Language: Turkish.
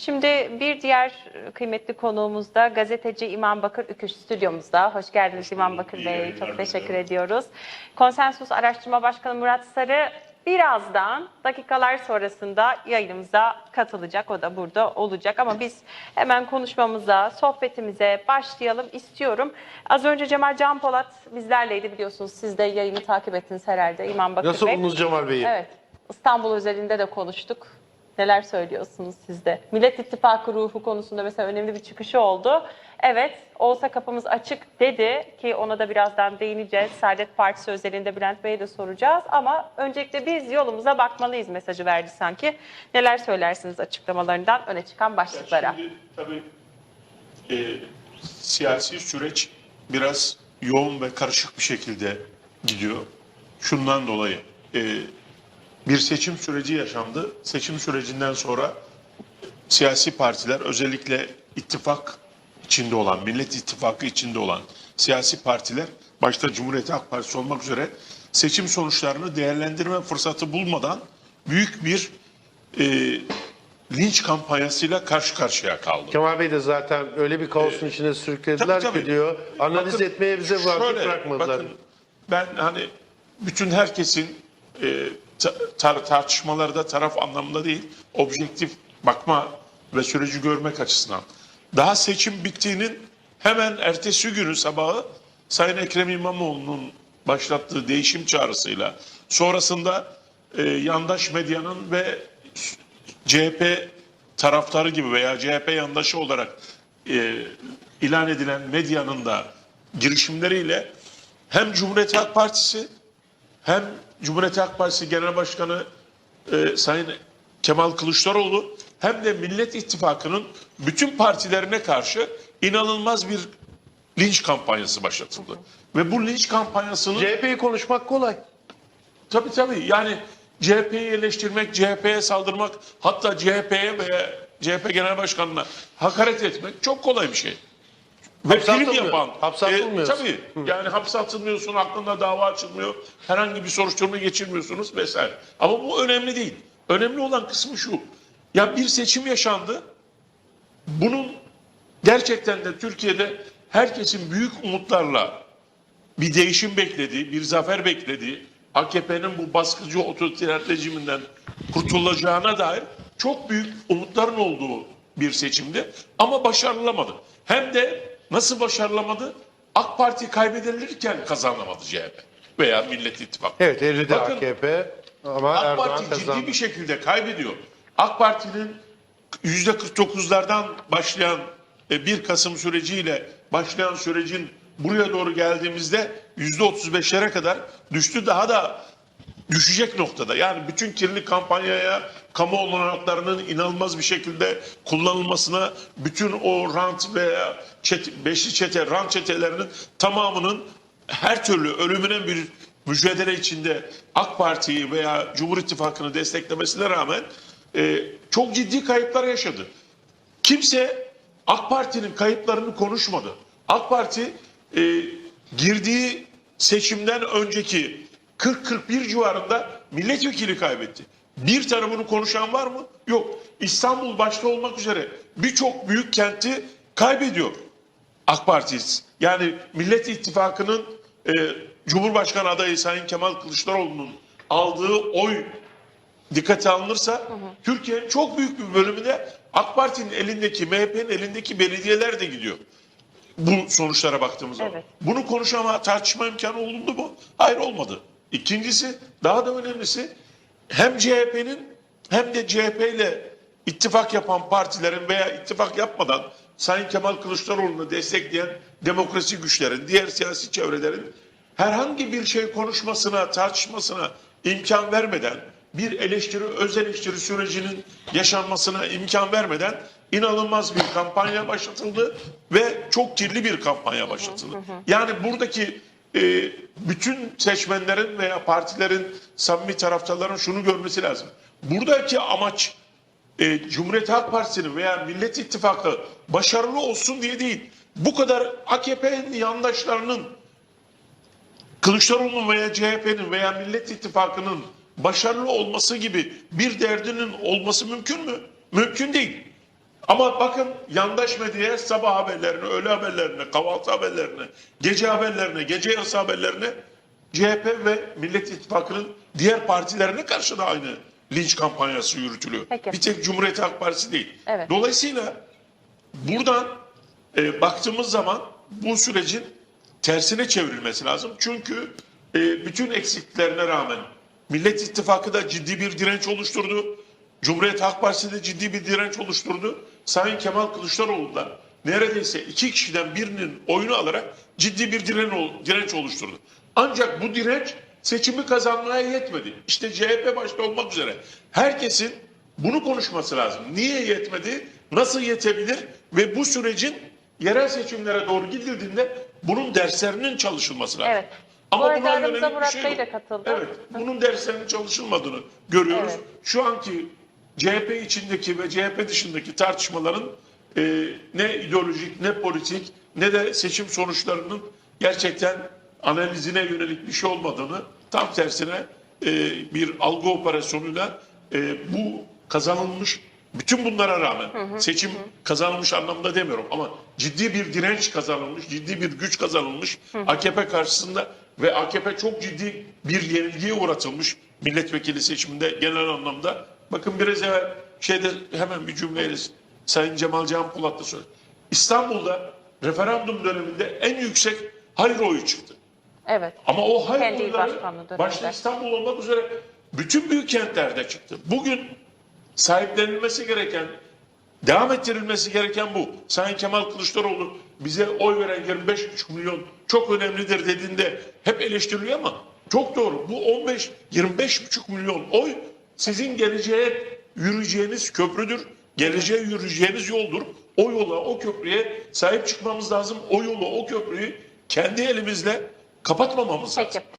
Şimdi bir diğer kıymetli konuğumuz da gazeteci İmam Bakır Üküş stüdyomuzda. Hoş geldiniz İmam Bakır İyi Bey. Çok teşekkür ediyoruz. Konsensus Araştırma Başkanı Murat Sarı birazdan dakikalar sonrasında yayınımıza katılacak. O da burada olacak ama biz hemen konuşmamıza, sohbetimize başlayalım istiyorum. Az önce Cemal Can Polat bizlerleydi biliyorsunuz. Siz de yayını takip ettiniz herhalde İmam Bakır Nasıl Bey. buldunuz Cemal Bey'i? Evet. İstanbul özelinde de konuştuk. Neler söylüyorsunuz siz de? Millet İttifakı ruhu konusunda mesela önemli bir çıkışı oldu. Evet, olsa kapımız açık dedi ki ona da birazdan değineceğiz. Saadet Partisi özelinde Bülent Bey'e de soracağız. Ama öncelikle biz yolumuza bakmalıyız mesajı verdi sanki. Neler söylersiniz açıklamalarından öne çıkan başlıklara? Şimdi tabii e, siyasi süreç biraz yoğun ve karışık bir şekilde gidiyor. Şundan dolayı e, bir seçim süreci yaşandı. Seçim sürecinden sonra siyasi partiler özellikle ittifak içinde olan, Millet İttifakı içinde olan siyasi partiler başta Cumhuriyet Halk Partisi olmak üzere seçim sonuçlarını değerlendirme fırsatı bulmadan büyük bir e, linç kampanyasıyla karşı karşıya kaldı. Kemal Bey de zaten öyle bir kaosun içine sürüklediler Tabii, tabii. ki diyor. Analiz Bakın, etmeye bize vakit bırakmadılar. bakın, ben hani bütün herkesin e, tar- tartışmalarda taraf anlamında değil, objektif bakma ve süreci görmek açısından. Daha seçim bittiğinin hemen ertesi günü sabahı Sayın Ekrem İmamoğlu'nun başlattığı değişim çağrısıyla sonrasında e, yandaş medyanın ve CHP taraftarı gibi veya CHP yandaşı olarak e, ilan edilen medyanın da girişimleriyle hem Cumhuriyet Halk Partisi hem Cumhuriyet Halk Partisi Genel Başkanı e, Sayın Kemal Kılıçdaroğlu hem de Millet İttifakı'nın bütün partilerine karşı inanılmaz bir linç kampanyası başlatıldı. Ve bu linç kampanyasının CHP'yi konuşmak kolay. Tabii tabii yani CHP'yi eleştirmek, CHP'ye saldırmak hatta CHP'ye veya CHP Genel Başkanı'na hakaret etmek çok kolay bir şey. Atılmıyor. yapan. Hapse atılmıyorsun. tabii yani hapse atılmıyorsun, hakkında dava açılmıyor, herhangi bir soruşturma geçirmiyorsunuz vesaire. Ama bu önemli değil. Önemli olan kısmı şu. Ya bir seçim yaşandı. Bunun gerçekten de Türkiye'de herkesin büyük umutlarla bir değişim beklediği, bir zafer beklediği, AKP'nin bu baskıcı otoriter rejiminden kurtulacağına dair çok büyük umutların olduğu bir seçimdi. Ama başarılamadı. Hem de nasıl başarılamadı? AK Parti kaybedilirken kazanamadı CHP veya Millet İttifakı. Evet eridi Bakın, AKP ama AK Erdoğan Parti kazandı. ciddi bir şekilde kaybediyor. AK Parti'nin yüzde 49'lardan başlayan e, 1 Kasım süreciyle başlayan sürecin buraya doğru geldiğimizde yüzde 35'lere kadar düştü. Daha da düşecek noktada. Yani bütün kirli kampanyaya kamu olanaklarının inanılmaz bir şekilde kullanılmasına bütün o rant veya çete, beşli çete, rant çetelerinin tamamının her türlü ölümüne bir mücadele içinde AK Parti'yi veya Cumhur İttifakı'nı desteklemesine rağmen e, çok ciddi kayıplar yaşadı. Kimse AK Parti'nin kayıplarını konuşmadı. AK Parti e, girdiği seçimden önceki 40-41 civarında milletvekili kaybetti. Bir tane bunu konuşan var mı? Yok. İstanbul başta olmak üzere birçok büyük kenti kaybediyor AK Parti. Yani Millet İttifakı'nın e, Cumhurbaşkanı adayı Sayın Kemal Kılıçdaroğlu'nun aldığı oy dikkate alınırsa Türkiye'nin çok büyük bir bölümünde AK Parti'nin elindeki, MHP'nin elindeki belediyeler de gidiyor. Bu sonuçlara baktığımız zaman. Evet. Bunu konuşama, tartışma imkanı olundu mu? Hayır olmadı. İkincisi, daha da önemlisi hem CHP'nin hem de CHP ile ittifak yapan partilerin veya ittifak yapmadan Sayın Kemal Kılıçdaroğlu'nu destekleyen demokrasi güçlerin, diğer siyasi çevrelerin herhangi bir şey konuşmasına, tartışmasına imkan vermeden, bir eleştiri, öz eleştiri sürecinin yaşanmasına imkan vermeden inanılmaz bir kampanya başlatıldı ve çok kirli bir kampanya başlatıldı. Yani buradaki e, bütün seçmenlerin veya partilerin, samimi taraftarların şunu görmesi lazım. Buradaki amaç e, Cumhuriyet Halk Partisi'nin veya Millet İttifakı başarılı olsun diye değil. Bu kadar AKP'nin yandaşlarının Kılıçdaroğlu'nun veya CHP'nin veya Millet İttifakı'nın başarılı olması gibi bir derdinin olması mümkün mü? Mümkün değil. Ama bakın yandaş medyaya sabah haberlerine, öğle haberlerine, kahvaltı haberlerine, gece haberlerine, gece yarısı haberlerine CHP ve Millet İttifakı'nın diğer partilerine karşı da aynı linç kampanyası yürütülüyor. Peki. Bir tek Cumhuriyet Halk Partisi değil. Evet. Dolayısıyla buradan e, baktığımız zaman bu sürecin tersine çevrilmesi lazım. Çünkü e, bütün eksikliklerine rağmen Millet İttifakı da ciddi bir direnç oluşturdu. Cumhuriyet Halk Partisi de ciddi bir direnç oluşturdu. Sayın Kemal Kılıçdaroğlu da neredeyse iki kişiden birinin oyunu alarak ciddi bir diren, direnç oluşturdu. Ancak bu direnç seçimi kazanmaya yetmedi. İşte CHP başta olmak üzere herkesin bunu konuşması lazım. Niye yetmedi? Nasıl yetebilir? Ve bu sürecin yerel seçimlere doğru gidildiğinde bunun derslerinin çalışılması lazım. Evet. Bu arada buna yönelik bir şey yok. Evet. Bunun derslerinin çalışılmadığını görüyoruz. Evet. Şu anki CHP içindeki ve CHP dışındaki tartışmaların e, ne ideolojik ne politik ne de seçim sonuçlarının gerçekten analizine yönelik bir şey olmadığını tam tersine e, bir algı operasyonuyla e, bu kazanılmış bütün bunlara rağmen seçim kazanılmış anlamda demiyorum ama ciddi bir direnç kazanılmış, ciddi bir güç kazanılmış AKP karşısında ve AKP çok ciddi bir yenilgiye uğratılmış milletvekili seçiminde genel anlamda. Bakın biraz evvel şeyde hemen bir cümleyle Sayın Cemal Can Polat da söyledi. İstanbul'da referandum döneminde en yüksek hayır oyu çıktı. Evet. Ama o hayır oyları başta İstanbul olmak üzere bütün büyük kentlerde çıktı. Bugün sahiplenilmesi gereken, devam ettirilmesi gereken bu. Sayın Kemal Kılıçdaroğlu bize oy veren 25,5 milyon çok önemlidir dediğinde hep eleştiriliyor ama çok doğru. Bu 15 25,5 milyon oy sizin geleceğe yürüyeceğiniz köprüdür. Geleceğe yürüyeceğiniz yoldur. O yola, o köprüye sahip çıkmamız lazım. O yolu, o köprüyü kendi elimizle kapatmamamız lazım. Peki.